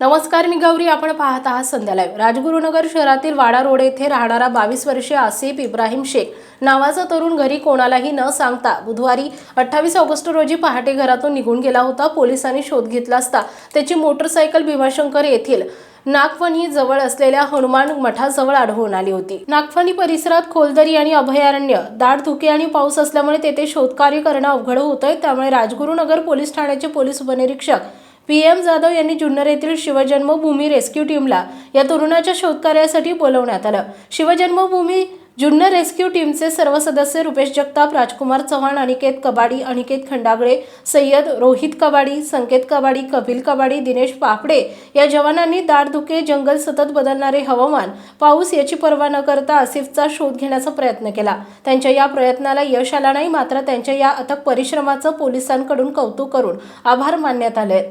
नमस्कार मी गौरी. आपण पाहत आहात संध्या राजगुरुनगर शहरातील वाडा रोड येथे राहणारा बावीस वर्षीय आसिफ इब्राहिम शेख नावाचा तरुण घरी कोणालाही न सांगता बुधवारी अठ्ठावीस ऑगस्ट रोजी पहाटे घरातून निघून गेला होता. पोलिसांनी शोध घेतला असता त्याची मोटरसायकल भीमाशंकर येथील नागफणी जवळ असलेल्या हनुमान मठाजवळ आढळून आली होती. नागफणी परिसरात खोलदरी आणि अभयारण्य दाट धुके आणि पाऊस असल्यामुळे तेथे शोधकार्य करणं अवघड होतंय. त्यामुळे राजगुरुनगर पोलीस ठाण्याचे पोलीस उपनिरीक्षक पी एम जाधव यांनी जुन्नर येथील शिवजन्मभूमी रेस्क्यू टीमला या तरुणाच्या शोधकार्यासाठी बोलवण्यात आलं. शिवजन्मभूमी जुन्नर रेस्क्यू टीमचे सर्व सदस्य रुपेश जगताप राजकुमार चव्हाण अनिकेत कबाडी अनिकेत खंडागळे सय्यद रोहित कबाडी संकेत कबाडी कपिल कबाडी दिनेश पापडे या जवानांनी दाटधुके जंगल सतत बदलणारे हवामान पाऊस याची पर्वा न करता आसिफचा शोध घेण्याचा प्रयत्न केला. त्यांच्या या प्रयत्नाला यश आला नाही मात्र त्यांच्या या अथक परिश्रमाचं पोलिसांकडून कौतुक करून आभार मानण्यात आले आहेत